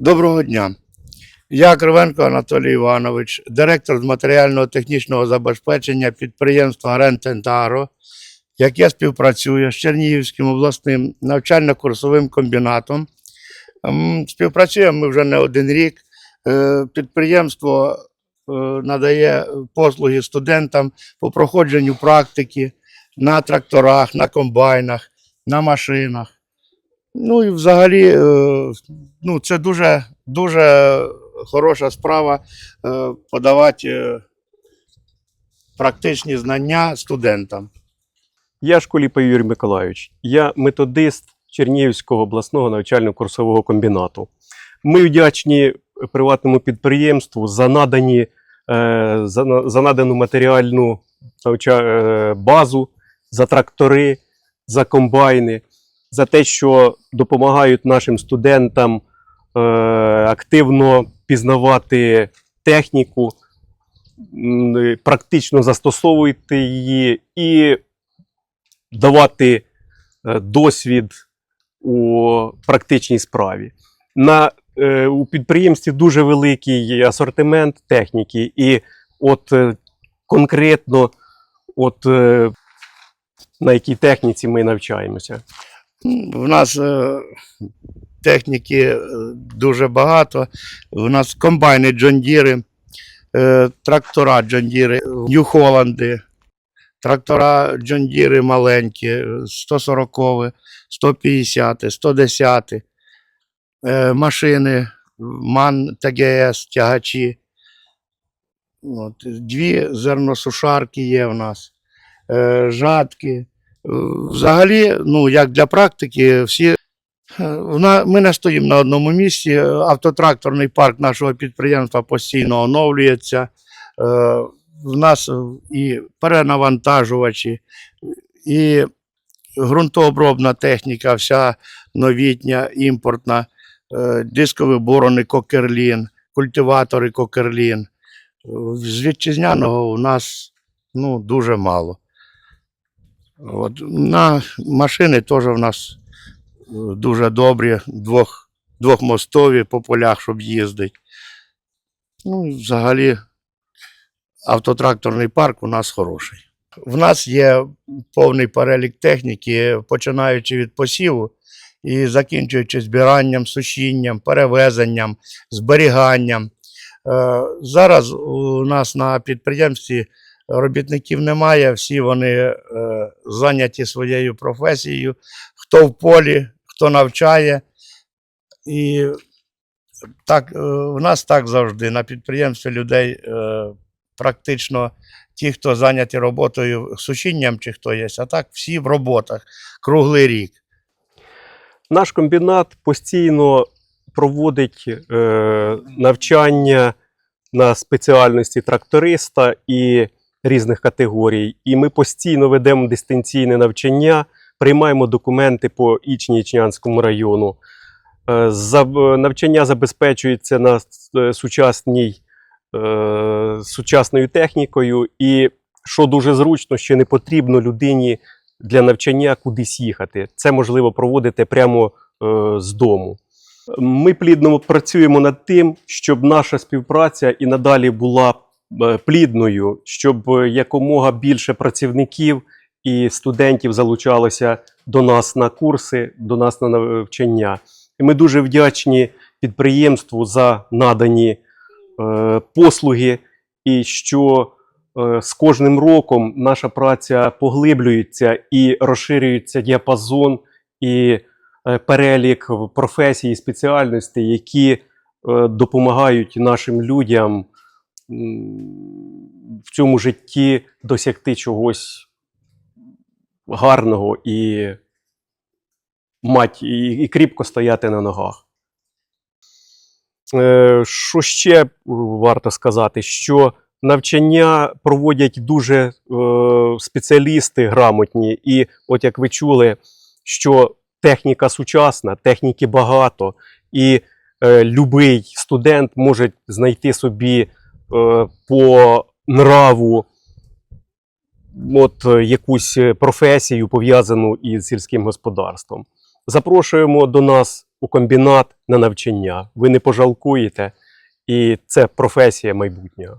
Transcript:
Доброго дня. Я Кривенко Анатолій Іванович, директор з матеріального технічного забезпечення підприємства Рентентаро, яке співпрацює з Чернігівським обласним навчально-курсовим комбінатом. Співпрацюємо ми вже не один рік. Е, Підприємство е, надає послуги студентам по проходженню практики на тракторах, на комбайнах, на машинах. Ну і взагалі, е, ну, це дуже, дуже хороша справа е, подавати е, практичні знання студентам. Я Школіпа Юрій Миколайович. Я методист Чернігівського обласного навчально-курсового комбінату. Ми вдячні приватному підприємству за надані за, надану матеріальну базу, за трактори, за комбайни, за те, що допомагають нашим студентам е, активно пізнавати техніку, практично застосовувати її і давати е, досвід у практичній справі. На, е, у підприємстві дуже великий асортимент техніки, і от е, конкретно, от, е, на якій техніці ми навчаємося. В нас е, техніки е, дуже багато. У нас комбайни Джондіри, е, трактора Джондіри, Нью-Холланди, трактора Джондіри маленькі, е, 140, 150, 110, е, машини, МАН ТГС, тягачі. От, дві зерносушарки є в нас, жатки. Взагалі, ну як для практики, всі е, ми не стоїмо на одному місці. Автотракторний парк нашого підприємства постійно оновлюється. Е, В нас і перенавантажувачі, і ґрунтообробна техніка, вся новітня, імпортна, е, дискові борони Кокерлін, культиватори Кокерлін. З вітчизняного у нас ну, дуже мало. От, на машини теж в нас е, дуже добрі, двох, двохмостові по полях, щоб їздити. Ну, взагалі, автотракторний парк у нас хороший. В нас є повний перелік техніки, починаючи від посіву і закінчуючи збиранням, сушінням, перевезенням, зберіганням. Е, Зараз у нас на підприємстві робітників немає, всі вони е, зайняті своєю професією, хто в полі, хто навчає. І так, е, в нас так завжди. На підприємстві людей е, практично ті, хто зайняті роботою сушінням, чи хто є, а так всі в роботах круглий рік. Наш комбінат постійно проводить е, навчання на спеціальності тракториста і різних категорій. І ми постійно ведемо дистанційне навчання, приймаємо документи по Ічні Ічнянському району. Е, за- навчання забезпечується на е, сучасній, е, сучасною технікою, і що дуже зручно, що не потрібно людині для навчання кудись їхати. Це можливо проводити прямо е, з дому. Ми плідно працюємо над тим, щоб наша співпраця і надалі була е, плідною, щоб е, якомога більше працівників і студентів залучалося до нас на курси, до нас на навчання. І ми дуже вдячні підприємству за надані е, послуги, і що е, з кожним роком наша праця поглиблюється і розширюється діапазон і е, перелік професій і спеціальностей, які е, допомагають нашим людям в цьому житті досягти чогось гарного і, мать, і, і кріпко стояти на ногах. Е, Що ще варто сказати? Що навчання проводять дуже е, спеціалісти грамотні, і от як ви чули, що техніка сучасна, техніки багато, і е, любий студент може знайти собі по нраву от, е, якусь е, професію пов'язану із сільським господарством. Запрошуємо до нас у комбінат на навчання. Ви не пожалкуєте, і це професія майбутнього.